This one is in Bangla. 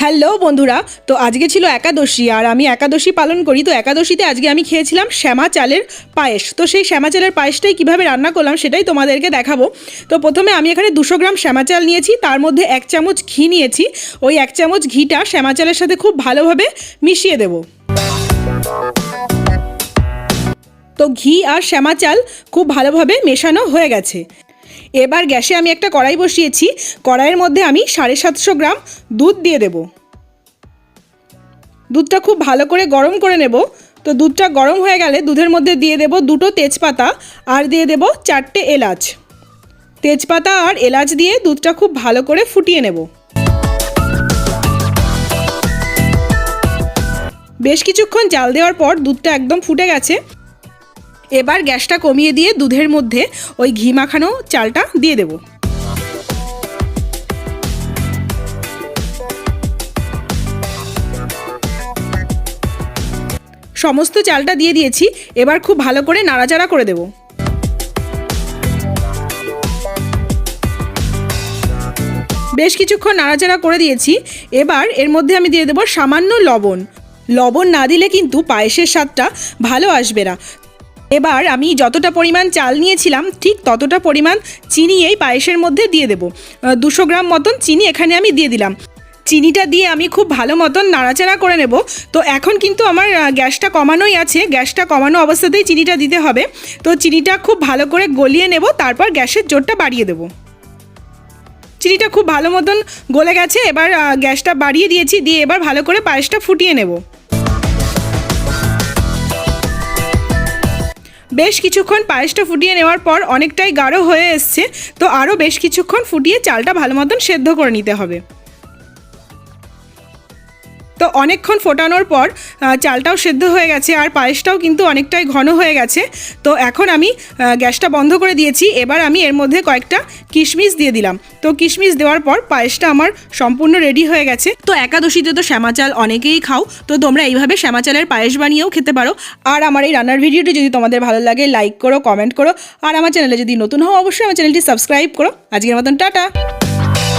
হ্যালো বন্ধুরা, তো আজকে ছিল একাদশী আর আমি একাদশী পালন করি, তো একাদশীতে আজকে আমি খেয়েছিলাম শ্যামা চালের পায়েস। তো সেই শ্যামা চালের পায়েসটাই কীভাবে রান্না করলাম সেটাই তোমাদেরকে দেখাবো। তো প্রথমে আমি এখানে দুশো গ্রাম শ্যামা চাল নিয়েছি, তার মধ্যে এক চামচ ঘি নিয়েছি। ওই এক চামচ ঘিটা শ্যামা চালের সাথে খুব ভালোভাবে মিশিয়ে দেবো। তো ঘি আর শ্যামা চাল খুব ভালোভাবে মেশানো হয়ে গেছে। এবার গ্যাসে আমি একটা কড়াই বসিয়েছি। কড়াইয়ের মধ্যে আমি সাড়ে সাতশো গ্রাম দুধ দিয়ে দেব। দুধটা খুব ভালো করে গরম করে নেব। তো দুধটা গরম হয়ে গেলে দুধের মধ্যে দিয়ে দেব দুটো তেজপাতা আর দিয়ে দেব চারটে এলাচ। তেজপাতা আর এলাচ দিয়ে দুধটা খুব ভালো করে ফুটিয়ে নেব। বেশ কিছুক্ষণ জাল দেওয়ার পর দুধটা একদম ফুটে গেছে। এবার গ্যাসটা কমিয়ে দিয়ে দুধের মধ্যে ওই ঘি মাখানো চালটা দিয়ে দেব। সমস্ত চালটা দিয়ে দিয়েছি, এবার খুব ভালো করে নাড়াচাড়া করে দেব। বেশ কিছুক্ষণ নাড়াচাড়া করে দিয়েছি, এবার এর মধ্যে আমি দিয়ে দেবো সামান্য লবণ। লবণ না দিলে কিন্তু পায়েসের স্বাদটা ভালো আসবে না। এবার আমি যতটা পরিমাণ চাল নিয়েছিলাম, ঠিক ততটা পরিমাণ চিনি এই পায়েসের মধ্যে দিয়ে দেবো। দুশো গ্রাম মতন চিনি এখানে আমি দিয়ে দিলাম। চিনিটা দিয়ে আমি খুব ভালো মতন নাড়াচাড়া করে নেব। তো এখন কিন্তু আমার গ্যাসটা কমানোই আছে। গ্যাসটা কমানো অবস্থাতেই চিনিটা দিতে হবে। তো চিনিটা খুব ভালো করে গলিয়ে নেব, তারপর গ্যাসের জোরটা বাড়িয়ে দেবো। চিনিটা খুব ভালো মতন গলে গেছে, এবার গ্যাসটা বাড়িয়ে দিয়েছি, দিয়ে এবার ভালো করে পায়েসটা ফুটিয়ে নেব। বেশ কিছুক্ষণ পায়েসটা ফুটিয়ে নেওয়ার পর অনেকটাই গাঢ় হয়ে এসছে, তো আরও বেশ কিছুক্ষণ ফুটিয়ে চালটা ভালো মতন সেদ্ধ করে নিতে হবে। তো অনেকক্ষণ ফোটানোর পর চালটাও সেদ্ধ হয়ে গেছে আর পায়েসটাও কিন্তু অনেকটাই ঘন হয়ে গেছে। তো এখন আমি গ্যাসটা বন্ধ করে দিয়েছি। এবার আমি এর মধ্যে কয়েকটা কিশমিশ দিয়ে দিলাম। তো কিশমিশ দেওয়ার পর পায়েসটা আমার সম্পূর্ণ রেডি হয়ে গেছে। তো একাদশীতে তো শ্যামা চাল অনেকেই খাও, তো তোমরা এইভাবে শ্যামা চালের পায়েস বানিয়েও খেতে পারো। আর আমার এই রান্নার ভিডিওটি যদি তোমাদের ভালো লাগে, লাইক করো, কমেন্ট করো। আর আমার চ্যানেলে যদি নতুন হও, অবশ্যই আমার চ্যানেলটি সাবস্ক্রাইব করো। আজকের মতন, টাটা!